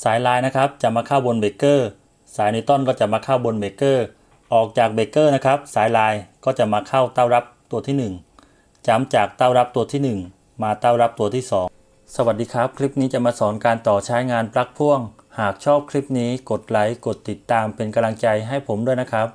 สายลายนะครับจะมาเข้าบนเบรกเกอร์ สายนิวตันก็จะมาเข้าบนเบรกเกอร์ ออกจากเบรกเกอร์นะครับ สายลายก็จะมาเข้าเต้ารับตัวที่ 1จำจากเต้ารับตัวที่ 1 มาเต้ารับตัวที่ 2 สวัสดีครับ คลิปนี้จะมาสอนการต่อใช้งานปลั๊กพ่วง หากชอบคลิปนี้กดไลค์กดติดตามเป็นกำลังใจให้ผมด้วยนะครับ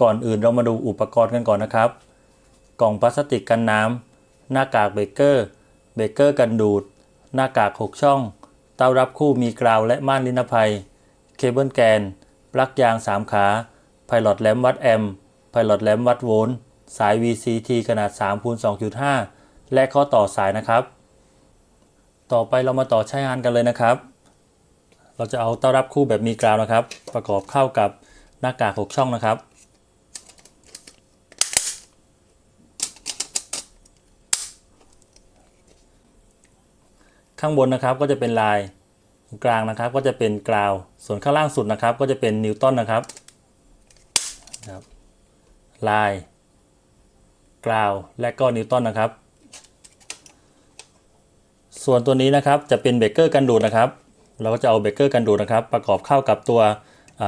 ก่อนอื่นเรามาดูอุปกรณ์กันก่อนนะครับ กล่องพลาสติกกันน้ำหน้ากากเบรกเกอร์เบรกเกอร์กันดูด หน้ากาก6ช่อง เต้ารับคู่มีกราวและม่านนิรภัย เคเบิลแกน ปลั๊กยาง 3 ขาไพลอตแลมวัดแอมป์ไพลอตแลมวัดโวลต์สาย VCT ขนาด3คูณ2.5 และข้อต่อสายนะครับ ต่อไปเรามาต่อใช้งานกันเลยนะครับ เราจะเอาเต้ารับคู่แบบมีกราวนะครับ ประกอบเข้ากับหน้ากาก6ช่องนะครับ ข้างบนนะครับก็จะเป็นลายกลางนะครับ ก็จะเป็นกราว ส่วนข้างล่างสุดนะครับ ก็จะเป็นนิวตันนะครับครับลายกราวและก็นิวตันนะครับ ส่วนตัวนี้นะครับจะเป็นเบเกอร์กันดูดนะครับ เราก็จะเอาเบเกอร์กันดูดนะครับ ประกอบเข้ากับตัว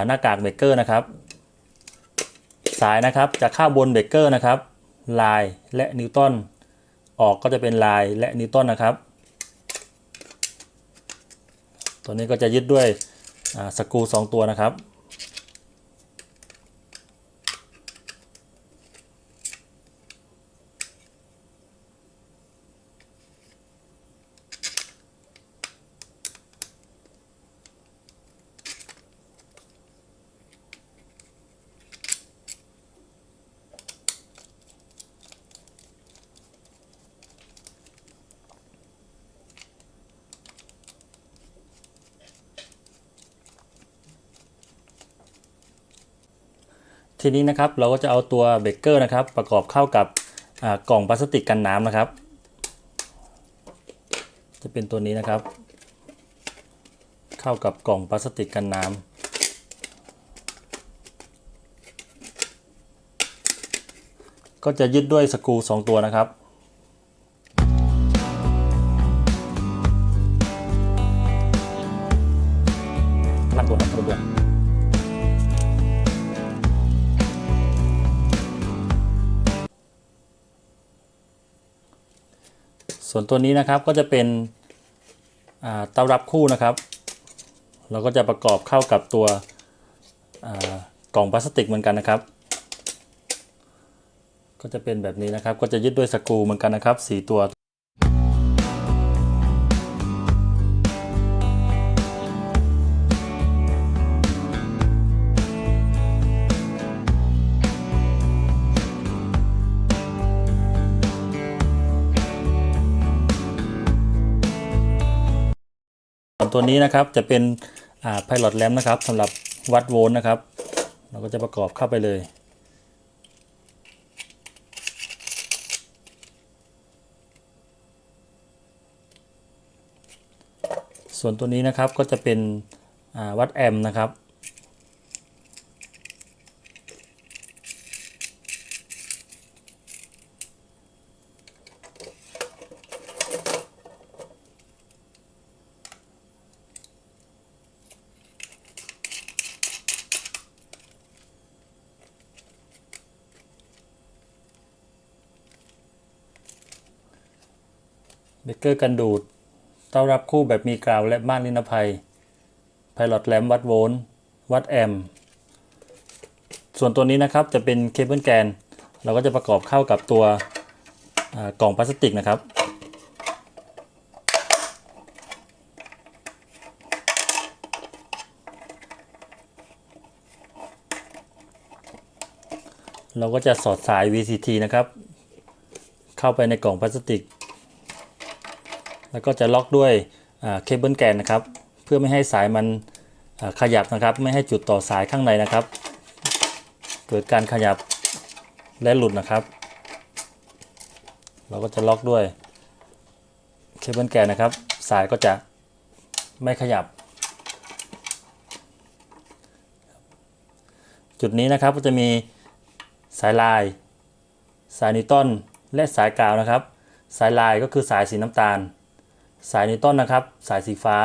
หน้ากากเบเกอร์นะครับ สายนะครับจะเข้าบนเบเกอร์นะครับ ลายและนิวตันออกก็จะเป็นลายและนิวตันนะครับ ตัวนี้ก็จะยึดด้วยสกรูสองตัวนะครับ ทีนี้นะครับเราก็จะเอาตัวเบเกอร์นะครับ ประกอบเข้ากับกล่องพลาสติกกันน้ำนะครับ จะเป็นตัวนี้นะครับ เข้ากับกล่องพลาสติกกันน้ำก็จะยึดด้วยสกรูสองตัวนะครับ ส่วนตัวนี้นะครับก็จะเป็นเตารับคู่นะครับ เราก็จะประกอบเข้ากับตัวกล่องพลาสติกเหมือนกันนะครับ ก็จะเป็นแบบนี้นะครับ ก็จะยึดด้วยสกรูเหมือนกันนะครับสีตัว ตัวนี้นะครับจะเป็นอ่าไพลอตแลมนะครับสำหรับวัดโวลต์นะครับ เราก็จะประกอบเข้าไปเลย ส่วนตัวนี้นะครับก็จะเป็นวัดแอมป์นะครับ เบเกอร์กันดูดเต้ารับคู่แบบมีกราวและม่านนิรภัยไพลอตแลมวัดโวลต์วัดแอมป์ส่วนตัวนี้นะครับจะเป็นเคเบิลแกน เราก็จะประกอบเข้ากับตัวกล่องพลาสติกนะครับ เราก็จะสอดสาย VCT นะครับ เข้าไปในกล่องพลาสติก แล้วก็จะล็อกด้วยเคเบิลแกนนะครับ เพื่อไม่ให้สายมันขยับนะครับ ไม่ให้จุดต่อสายข้างในนะครับ เกิดการขยับและหลุดนะครับ เราก็จะล็อกด้วยเคเบิลแกนนะครับ สายก็จะไม่ขยับ จุดนี้นะครับก็จะมีสายลาย สายนิวตันและสายกาวนะครับ สายลายก็คือสายสีน้ำตาล สายนิวตันนะครับ สายสีฟ้า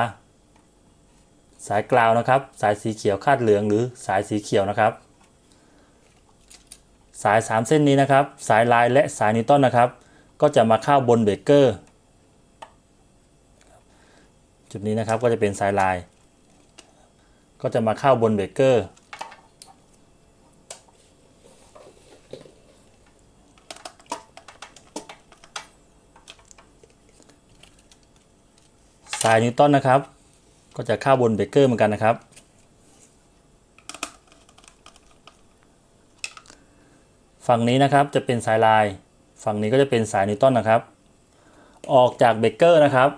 สายกราวนะครับ สายสีเขียวคาดเหลืองหรือสายสีเขียวนะครับ สาย 3 เส้นนี้นะครับ สายลายและสายนิวตันนะครับ ก็จะมาเข้าบนเบรกเกอร์จุดนี้นะครับก็จะเป็นสายลาย ก็จะมาเข้าบนเบรกเกอร์ายนิวตันนะครับ ก็จะเข้าบนเบเกอร์เหมือนกันนะครับ ฝั่งนี้นะครับจะเป็นสายลาย ฝั่งนี้ก็จะเป็นสายนิวตันนะครับ ออกจากเบเกอร์นะครับ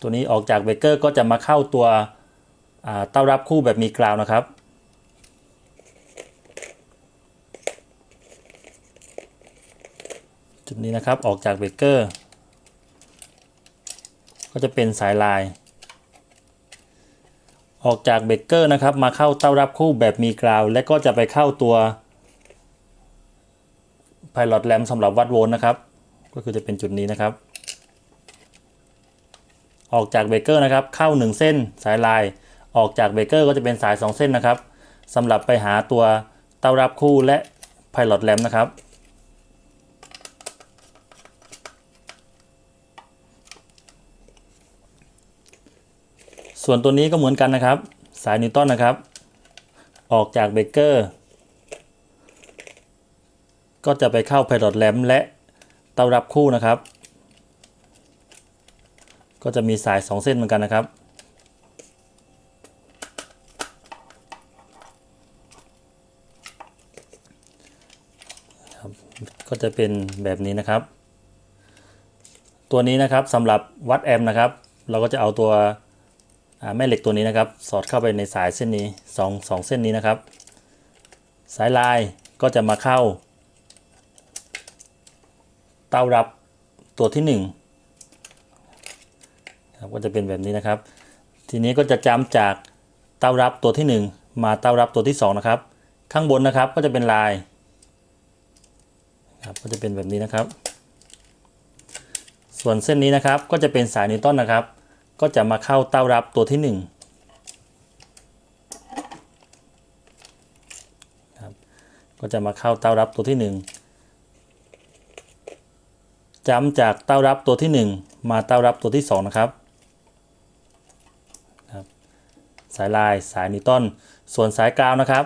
ตัวนี้ออกจากเบเกอร์ก็จะมาเข้าตัวเต้ารับคู่แบบมีกราวนะครับจุดนี้นะครับออกจากเบเกอร์ ก็จะเป็นสายลาย ออกจากเบเกอร์นะครับ มาเข้าเต้ารับคู่แบบมีกราว และก็จะไปเข้าตัว Pilot Lamp สำหรับวัดโวลต์นะครับ ก็คือจะเป็นจุดนี้นะครับ ออกจากเบเกอร์นะครับ เข้า 1 เส้นสายลาย ออกจากเบเกอร์ก็จะเป็นสาย 2 เส้นนะครับสำหรับไปหาตัวเต้ารับคู่และ Pilot Lamp นะครับ ส่วนตัวนี้ก็เหมือนกันนะครับ สายนิวตันนะครับ ออกจากเบรกเกอร์ก็จะไปเข้าไพลอตแลมและเต้ารับคู่นะครับ ก็จะมีสาย 2 เส้นเหมือนกันนะครับ ก็จะเป็นแบบนี้นะครับ ตัวนี้นะครับสำหรับวัดแอมป์นะครับ เราก็จะเอาตัว แม่เหล็กตัวนี้นะครับ สอดเข้าไปในสายเส้นนี้สองสองเส้นนี้นะครับ สายลายก็จะมาเข้า เต้ารับตัวที่1นึ่งครับก็จะเป็นแบบนี้นะครับ ทีนี้ก็จะจำจากเต้ารับตัวที่ 1 มาเต้ารับตัวที่ 2 นะครับ ข้างบนนะครับก็จะเป็นลายครับก็จะเป็นแบบนี้นะครับ ส่วนเส้นนี้นะครับก็จะเป็นสายนิวตันนะครับ ก็จะมาเข้าเต้ารับตัวที่ 1 ครับ ก็จะมาเข้าเต้ารับตัวที่ 1จำจากเต้ารับตัวที่ 1 มาเต้ารับตัวที่ 2 นะครับครับ สายลายสายนิวตันส่วนสายกาวนะครับ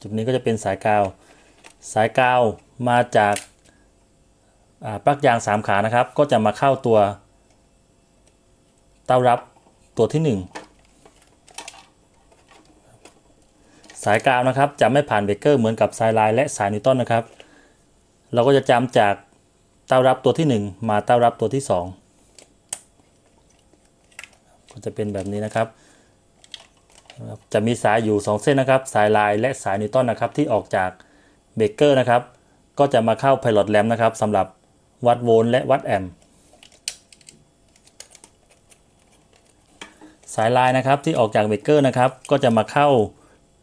จุดนี้ก็จะเป็นสายกาว สายกาวมาจากาปลั๊กยาง 3 ขานะครับ ก็จะมาเข้าตัว ต้ารับตัวที่ 1 สายกาวนะครับจะไม่ผ่านเบรกเกอร์เหมือนกับสายลายและสายนิวตันนะครับ เราก็จะจำจากเต้ารับตัวที่ 1 มาเต้ารับตัวที่ 2 ก็จะเป็นแบบนี้นะครับ จะมีสายอยู่ 2 เส้นนะครับ สายลายและสายนิวตันนะครับที่ออกจากเบรกเกอร์นะครับ ก็จะมาเข้าไพลอตแลมนะครับสำหรับวัดโวลต์และวัดแอมป์ สายลายนะครับที่ออกจากเบรกเกอร์นะครับ ก็จะมาเข้า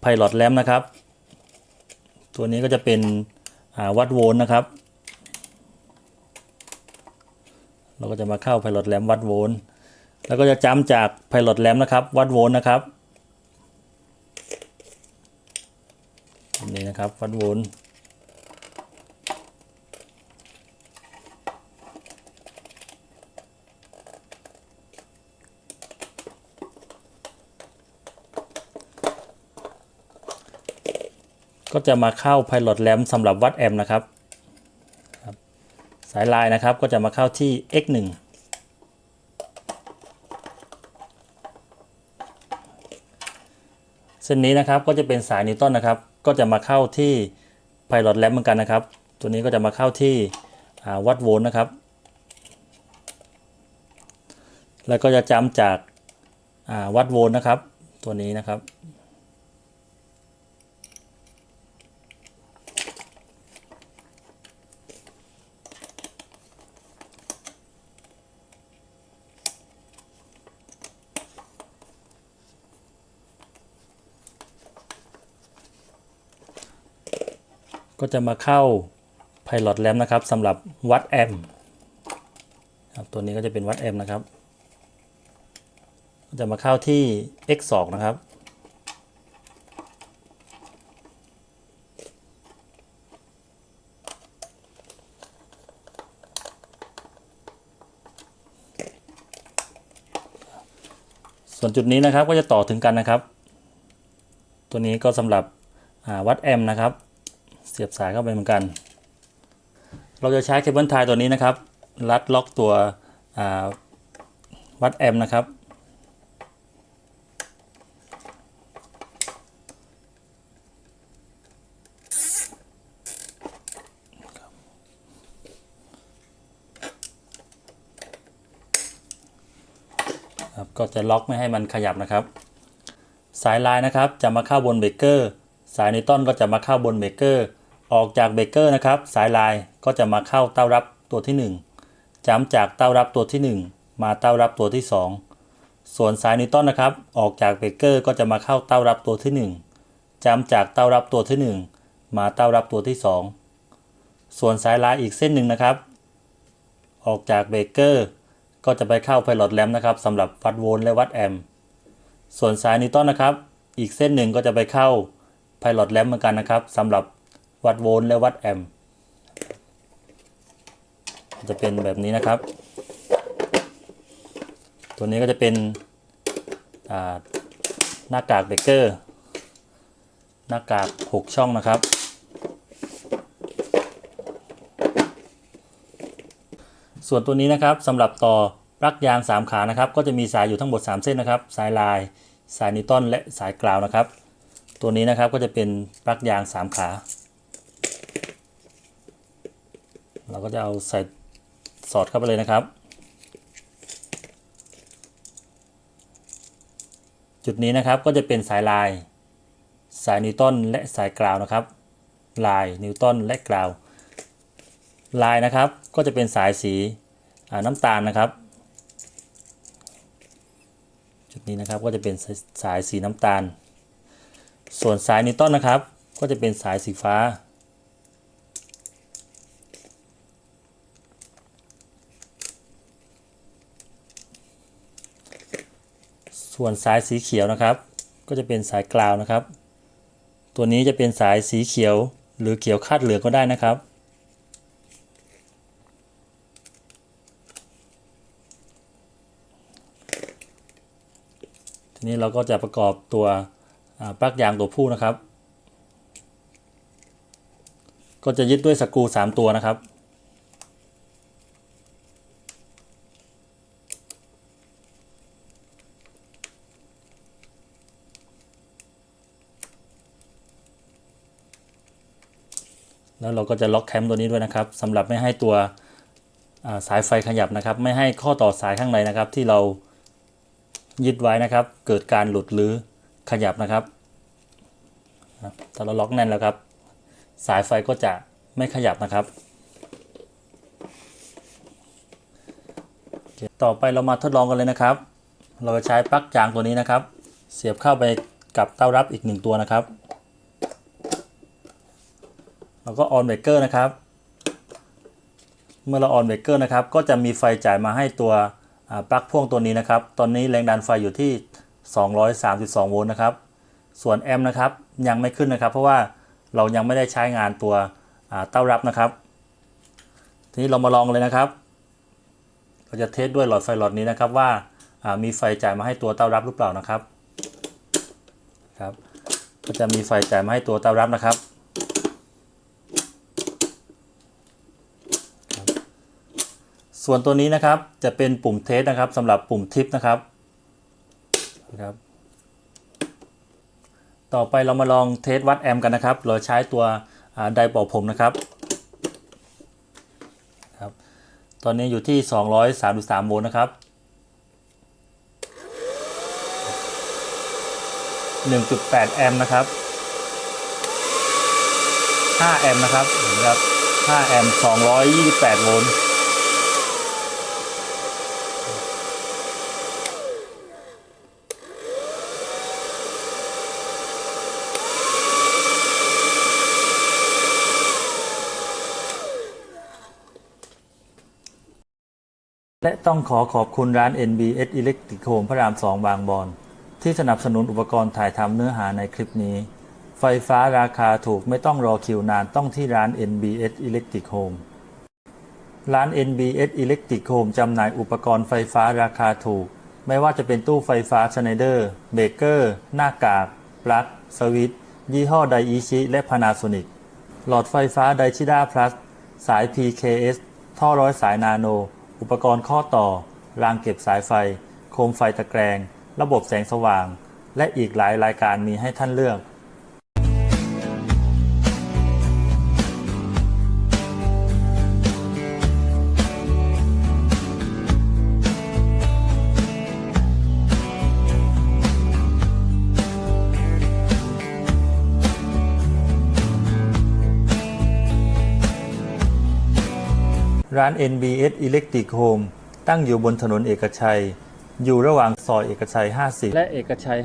ไพลอตแลมนะครับ ตัวนี้ก็จะเป็นวัดโวลต์นะครับ เราก็จะมาเข้าไพลอตแลมวัดโวลต์แล้วก็จะจำจากไพลอตแลมนะครับวัดโวลต์นะครับนี่นะครับวัดโวลต์ ก็จะมาเข้า Pilot Lamp สำหรับวัดแอมป์นะครับ สายลายนะครับก็จะมาเข้าที่ x 1 เส้นนี้นะครับก็จะเป็นสายนิวตันนะครับ ก็จะมาเข้าที่ Pilot Lamp เหมือนกันนะครับ ตัวนี้ก็จะมาเข้าที่วัดโวลต์นะครับ แล้วก็จะจำจากาวัดโวลต์นะครับ ตัวนี้นะครับ ก็จะมาเข้า Pilot Lamp นะครับสำหรับวัดแอมป์ครับตัวนี้ก็จะเป็นวัดแอมป์นะครับ จะมาเข้าที่ x 2 นะครับส่วนจุดนี้นะครับก็จะต่อถึงกันนะครับ ตัวนี้ก็สำหรับวัดแอมป์นะครับ เสียบสายเข้าไปเหมือนกัน เราจะใช้เคเบิลไทยตัวนี้นะครับ รัดล็อกตัววัดแอมป์นะครับครับ ก็จะล็อกไม่ให้มันขยับนะครับ สายลายนะครับจะมาเข้าบนเบรกเกอร์สายนิวตันก็จะมาเข้าบนเบรกเกอร์ ออกจากเบเกอร์นะครับ สายลายก็จะมาเข้าเต้ารับตัวที่ 1จำจากเต้ารับตัวที่ 1 มาเต้ารับตัวที่ 2 ส่วนสายนิวตันนะครับ ออกจากเบเกอร์ก็จะมาเข้าเต้ารับตัวที่ 1จำจากเต้ารับตัวที่ 1 มาเต้ารับตัวที่ 2 ส่วนสายลายอีกเส้นหนึ่งนะครับ ออกจากเบเกอร์ก็จะไปเข้าไพลอตแลมนะครับสำหรับวัดโวลต์และวัดแอมป์ส่วนสายนิวตันนะครับ อีกเส้นหนึ่งก็จะไปเข้าไพลอตแลมเหมือนกันนะครับสำหรับ วัดโวลต์และวัดแอมป์จะเป็นแบบนี้นะครับ ตัวนี้ก็จะเป็นหน้ากากเบรกเกอร์ หน้ากาก 6 ช่องนะครับ ส่วนตัวนี้นะครับสำหรับต่อปลั๊กยาง 3 ขานะครับ ก็จะมีสายอยู่ทั้งหมด 3 เส้นนะครับ สายลาย สายนิวตันและสายกราวนะครับ ตัวนี้นะครับก็จะเป็นปลั๊กยาง 3 ขา เรา ก็จะเอาใส่สอดเข้าไปเลยนะครับ จุดนี้นะครับก็จะเป็นสายลาย สายนิวตันและสายกราวนะครับ ลายนิวตันและกราว ลายนะครับก็จะเป็นสายสีน้ำตาลนะครับ จุดนี้นะครับก็จะเป็นสายสายสีน้ำตาล ส่วนสายนิวตันนะครับ ก็จะเป็นสายสีฟ้า ส่วนสายสีเขียวนะครับ ก็จะเป็นสายกราวนะครับ ตัวนี้จะเป็นสายสีเขียว หรือเขียวคาดเหลืองก็ได้นะครับ ทีนี้เราก็จะประกอบตัวปลั๊กยางตัวผู้นะครับ ก็จะยึดด้วยสกรู3ตัวนะครับ แล้วเราก็จะล็อกแคมตัวนี้ด้วยนะครับสำหรับไม่ให้ตัวสายไฟขยับนะครับ ไม่ให้ข้อต่อสายข้างในนะครับ ที่เรายึดไว้นะครับ เกิดการหลุดหรือขยับนะครับถ้าเราล็อกแน่นแล้วครับ สายไฟก็จะไม่ขยับนะครับ ต่อไปเรามาทดลองกันเลยนะครับ เราจะใช้ปลั๊กยางตัวนี้นะครับ เสียบเข้าไปกับเต้ารับอีกหนึ่งตัวนะครับ แล้วก็ออนเบรกเกอร์นะครับ เมื่อเราออนเบรกเกอร์นะครับ ก็จะมีไฟจ่ายมาให้ตัวปลั๊กพ่วงตัวนี้นะครับ ตอนนี้แรงดันไฟอยู่ที่ 232 โวลต์นะครับ ส่วนแอมป์นะครับยังไม่ขึ้นนะครับ เพราะว่าเรายังไม่ได้ใช้งานตัวเต้ารับนะครับ ทีนี้เรามาลองเลยนะครับ เราจะเทสด้วยหลอดไฟหลอดนี้นะครับว่าอ่ามีไฟจ่ายมาให้ตัวเต้ารับหรือเปล่านะครับ ครับ ก็จะมีไฟจ่ายมาให้ตัวเต้ารับนะครับ ส่วนตัวนี้นะครับจะเป็นปุ่มเทสนะครับสำหรับปุ่มทิปนะครับนะครับ ต่อไปเรามาลองเทสวัดแอมป์กันนะครับ เราใช้ตัวไดเป่าผมนะครับครับ ตอนนี้อยู่ที่ 233 โวลต์นะครับ 1.8 แอมป์นะครับ 5 แอมป์นะครับเห็นครับ 5 แอมป์ 228 โวลต์ และต้องขอขอบคุณร้าน NBS Electric Home พระราม 2 บางบอน ที่สนับสนุนอุปกรณ์ถ่ายทำเนื้อหาในคลิปนี้ ไฟฟ้าราคาถูกไม่ต้องรอคิวนานต้องที่ร้าน NBS Electric Home ร้าน NBS Electric Home จำหน่ายอุปกรณ์ไฟฟ้าราคาถูก ไม่ว่าจะเป็นตู้ไฟฟ้าชไนเดอร์เบเกอร์ หน้ากาก ปลั๊ก สวิตช์ยี่ห้อไดอีชิและ Panasonic หลอดไฟฟ้าไดชิด้าพลัส สาย PKS ท่อร้อยสายนาโน อุปกรณ์ข้อต่อ รางเก็บสายไฟ โคมไฟตะแกรง ระบบแสงสว่าง และอีกหลายรายการมีให้ท่านเลือก ร้าน NBS Electric Home ตั้งอยู่บนถนนเอกชัย อยู่ระหว่างซอยเอกชัย 50 และเอกชัย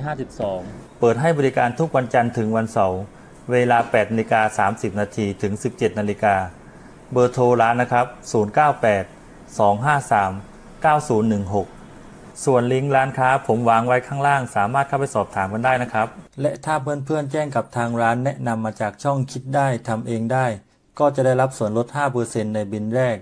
52 เปิดให้บริการทุกวันจันทร์ถึงวันเสาร์ เวลา8นาฬิกา30 นาทีถึง 17 นาฬิกา เบอร์โทรร้านนะครับ 098 253 9016 ส่วนลิงก์ร้านค้าผมวางไว้ข้างล่าง สามารถเข้าไปสอบถามกันได้นะครับ และถ้าเพื่อนๆแจ้งกับทางร้านแนะนำมาจากช่องคิดได้ทำเองได้ ก็จะได้รับส่วนลด 5%ในบินแรก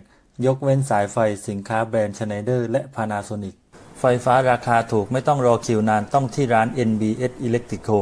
ยกเว้นสายไฟสินค้าแบรนด์ Schneider และ Panasonic ไฟฟ้าราคาถูกไม่ต้องรอคิวนานต้องที่ร้าน NBS electrico